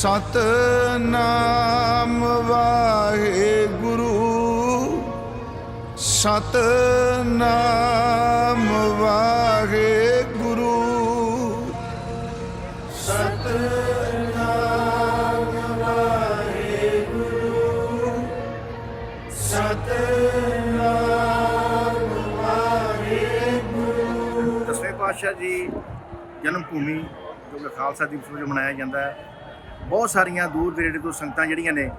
ਸਤ ਸਤਨਾਮ ਵਾਹਿਗੁਰੂ ਸਤਨਾਮ ਵਾਹਿਗੁਰੂ। ਸਤਨਾਮ ਵਾਹਿਗੁਰੂ ਸਤਨਾਮ ਵਾਹਿਗੁਰੂ। ਦਸਵੇਂ ਪਾਤਸ਼ਾਹ ਜੀ ਜਨਮ ਭੂਮੀ ਜੋ ਕਿ ਖਾਲਸਾ ਦਿਵਸ ਵਜੋਂ ਮਨਾਇਆ ਜਾਂਦਾ ਹੈ। ਬਹੁਤ ਸਾਰੀਆਂ ਦੂਰ ਦਰੇਡੇ ਤੋਂ ਸੰਗਤਾਂ ਜਿਹੜੀਆਂ ਨੇ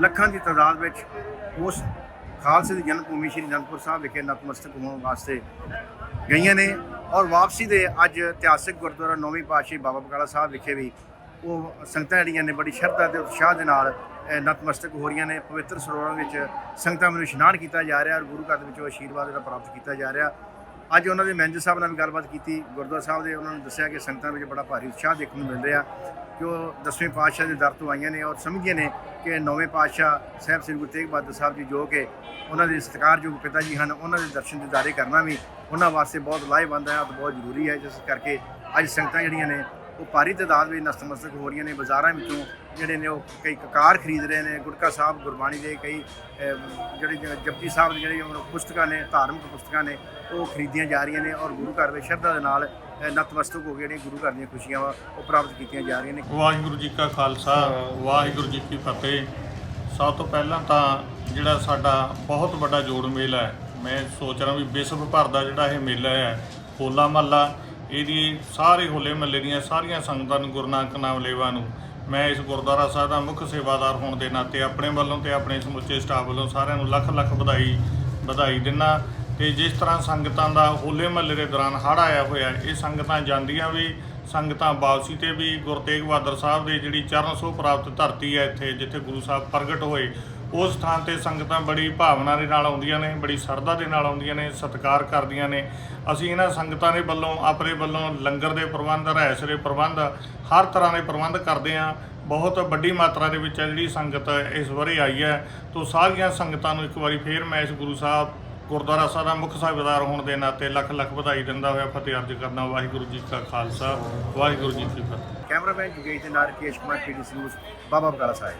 ਲੱਖਾਂ ਦੀ ਤਾਦਾਦ ਵਿੱਚ ਉਸ ਖਾਲਸੇ ਦੀ ਜਨਮ ਭੂਮੀ ਸ਼੍ਰੀ ਅਨੰਦਪੁਰ ਸਾਹਿਬ ਵਿਖੇ ਨਤਮਸਤਕ ਹੋਣ ਵਾਸਤੇ ਗਈਆਂ ਨੇ ਔਰ ਵਾਪਸੀ ਦੇ ਅੱਜ ਇਤਿਹਾਸਿਕ ਗੁਰਦੁਆਰਾ ਨੌਵੀਂ ਪਾਤਸ਼ਾਹੀ ਬਾਬਾ ਬਕਾਲਾ ਸਾਹਿਬ ਵਿਖੇ ਵੀ ਉਹ ਸੰਗਤਾਂ ਜਿਹੜੀਆਂ ਨੇ ਬੜੀ ਸ਼ਰਧਾ ਤੇ ਉਤਸ਼ਾਹ ਦੇ ਨਾਲ ਨਤਮਸਤਕ ਹੋ ਰਹੀਆਂ ਨੇ। ਪਵਿੱਤਰ ਸਰੋਵਰਾਂ ਵਿੱਚ ਸੰਗਤਾਂ ਨੂੰ ਇਸ਼ਨਾਨ ਕੀਤਾ ਜਾ ਰਿਹਾ ਔਰ ਗੁਰੂ ਘਰ ਦੇ ਵਿੱਚੋਂ ਆਸ਼ੀਰਵਾਦ ਜਿਹੜਾ ਪ੍ਰਾਪਤ ਕੀਤਾ ਜਾ ਰਿਹਾ। ਅੱਜ ਉਹਨਾਂ ਦੇ ਮੈਨੇਜਰ ਸਾਹਿਬ ਨਾਲ ਵੀ ਗੱਲਬਾਤ ਕੀਤੀ, ਗੁਰਦੁਆਰਾ ਸਾਹਿਬ ਦੇ ਉਹਨਾਂ ਨੂੰ ਦੱਸਿਆ ਕਿ ਸੰਗਤਾਂ ਵਿੱਚ ਬੜਾ ਭਾਰੀ ਉਤਸ਼ਾਹ ਦੇਖਣ ਨੂੰ ਮਿਲ ਰਿਹਾ ਕਿ ਉਹ ਦਸਵੇਂ ਪਾਤਸ਼ਾਹ ਦੇ ਦਰ ਤੋਂ ਆਈਆਂ ਨੇ ਔਰ ਸਮਝੀਆਂ ਨੇ ਕਿ ਨੌਵੇਂ ਪਾਤਸ਼ਾਹ ਸਾਹਿਬ ਸ੍ਰੀ ਗੁਰੂ ਤੇਗ ਬਹਾਦਰ ਸਾਹਿਬ ਜੀ ਜੋ ਕਿ ਉਹਨਾਂ ਦੇ ਸਤਿਕਾਰਯੋਗ ਪਿਤਾ ਜੀ ਹਨ, ਉਹਨਾਂ ਦੇ ਦਰਸ਼ਨ ਦਿਦਾਰੇ ਕਰਨਾ ਵੀ ਉਹਨਾਂ ਵਾਸਤੇ ਬਹੁਤ ਲਾਹੇਵੰਦ ਹੈ ਅਤੇ ਬਹੁਤ ਜ਼ਰੂਰੀ ਹੈ, ਜਿਸ ਕਰਕੇ ਅੱਜ ਸੰਗਤਾਂ ਜਿਹੜੀਆਂ ਨੇ ਉਹ ਭਾਰੀ ਤਾਦਾਦ ਵਿੱਚ ਨਤਮਸਤਕ ਹੋ ਰਹੀਆਂ ਨੇ ਬਾਜ਼ਾਰਾਂ ਵਿੱਚੋਂ, ਜਿਹੜੇ ਨੇ ਉਹ ਕਈ ਕਕਾਰ ਖਰੀਦ ਰਹੇ ਨੇ, ਗੁਟਕਾ ਸਾਹਿਬ, ਗੁਰਬਾਣੀ ਦੇ ਕਈ ਜਿਹੜੇ ਜ- ਜਪਜੀ ਸਾਹਿਬ ਦੇ ਜਿਹੜੇ ਉਹ ਪੁਸਤਕਾਂ ਨੇ, ਧਾਰਮਿਕ ਪੁਸਤਕਾਂ ਨੇ, ਉਹ ਖਰੀਦੀਆਂ ਜਾ ਰਹੀਆਂ ਨੇ ਔਰ ਗੁਰੂ ਘਰ ਵਿੱਚ ਸ਼ਰਧਾ ਦੇ ਨਾਲ ਨਤਮਸਤਕ ਹੋ ਕੇ ਜਿਹੜੀਆਂ ਗੁਰੂ ਘਰ ਦੀਆਂ ਖੁਸ਼ੀਆਂ ਵਾ ਉਹ ਪ੍ਰਾਪਤ ਕੀਤੀਆਂ ਜਾ ਰਹੀਆਂ ਨੇ। ਵਾਹਿਗੁਰੂ ਜੀ ਕਾ ਖਾਲਸਾ, ਵਾਹਿਗੁਰੂ ਜੀ ਕੀ ਫਤਿਹ। ਸਭ ਤੋਂ ਪਹਿਲਾਂ ਤਾਂ ਜਿਹੜਾ ਸਾਡਾ ਬਹੁਤ ਵੱਡਾ ਜੋੜ ਮੇਲਾ ਹੈ, ਮੈਂ ਸੋਚ ਰਿਹਾ ਵੀ ਵਿਸ਼ਵ ਭਰ ਦਾ ਜਿਹੜਾ ਇਹ ਮੇਲਾ ਹੈ, ਹੋਲਾ ਮਹੱਲਾ ਇਹਦੀ ਸਾਰੇ ਹੋਲੇ ਮਹੱਲੇ ਦੀਆਂ ਸਾਰੀਆਂ ਸੰਗਤਾਂ ਨੂੰ, ਗੁਰੂ ਨਾਨਕ ਨਾਮ ਲੇਵਾ ਨੂੰ ਮੈਂ ਇਸ ਗੁਰਦੁਆਰਾ ਸਾਹਿਬ ਦਾ ਮੁੱਖ ਸੇਵਾਦਾਰ ਹੋਣ ਦੇ ਨਾਤੇ ਆਪਣੇ ਵੱਲੋਂ ਤੇ ਆਪਣੇ ਸਮੁੱਚੇ ਸਟਾਫ ਵੱਲੋਂ ਸਾਰਿਆਂ ਨੂੰ ਲੱਖ ਲੱਖ ਵਧਾਈ ਵਧਾਈ ਦਿੰਦਾ। ਤੇ ਜਿਸ ਤਰ੍ਹਾਂ ਸੰਗਤਾਂ ਦਾ ਹੋਲੇ ਮਹੱਲੇ ਦੇ ਦੌਰਾਨ ਹੜ੍ਹ ਆਇਆ ਹੋਇਆ, ਇਹ ਸੰਗਤਾਂ ਜਾਂਦੀਆਂ ਵੀ, ਸੰਗਤਾਂ ਵਾਪਸੀ ਤੇ ਵੀ ਗੁਰੂ ਤੇਗ ਬਹਾਦਰ ਸਾਹਿਬ ਦੇ ਜਿਹੜੀ ਚਰਨ ਸੋਹ ਪ੍ਰਾਪਤ ਧਰਤੀ ਹੈ ਇੱਥੇ, ਜਿੱਥੇ ਗੁਰੂ ਸਾਹਿਬ ਪ੍ਰਗਟ ਹੋਏ ਉਸ ਥਾਂ ਤੇ ਸੰਗਤਾਂ ਬੜੀ ਭਾਵਨਾ ਦੇ ਨਾਲ ਆਉਂਦੀਆਂ ਨੇ, ਬੜੀ ਸ਼ਰਧਾ ਦੇ ਨਾਲ ਆਉਂਦੀਆਂ ਨੇ, ਸਤਿਕਾਰ ਕਰਦੀਆਂ ਨੇ। ਅਸੀਂ ਇਹਨਾਂ ਸੰਗਤਾਂ ਦੇ ਵੱਲੋਂ, ਆਪਣੇ ਵੱਲੋਂ ਲੰਗਰ ਦੇ ਪ੍ਰਬੰਧ, ਰਹਿਸ ਦੇ ਪ੍ਰਬੰਧ, ਹਰ ਤਰ੍ਹਾਂ ਦੇ ਪ੍ਰਬੰਧ ਕਰਦੇ ਹਾਂ। ਬਹੁਤ ਵੱਡੀ ਮਾਤਰਾ ਦੇ ਵਿੱਚ ਹੈ ਜਿਹੜੀ ਸੰਗਤ ਇਸ ਵਾਰੀ ਆਈ ਹੈ, ਤੋਂ ਸਾਰੀਆਂ ਸੰਗਤਾਂ ਨੂੰ ਇੱਕ ਵਾਰੀ ਫੇਰ ਮੈਂ ਇਸ ਗੁਰੂ ਸਾਹਿਬ, ਗੁਰਦੁਆਰਾ ਸਾਹਿਬ ਦਾ ਮੁੱਖ ਸਾਹਿਬਦਾਰ ਹੋਣ ਦੇ ਨਾਤੇ ਲੱਖ ਲੱਖ ਵਧਾਈ ਦਿੰਦਾ ਹੋਇਆ ਫਤਿਹ ਅਰਜ ਕਰਨਾ ਵਾਹਿਗੁਰੂ ਜੀ ਕਾ ਖਾਲਸਾ, ਵਾਹਿਗੁਰੂ ਜੀ ਕੀ ਫਤਿਹ। ਕੈਮਰਾਮੈਨ ਜੁਗੇਸ਼ ਦੇ ਨਾਲ ਰਕੇਸ਼ ਕੁਮਾਰ ਪੀਡੀਸੀ ਨਿਊਜ਼ ਬਾਬਾ ਬਕਾਲਾ ਸਾਹਿਬ।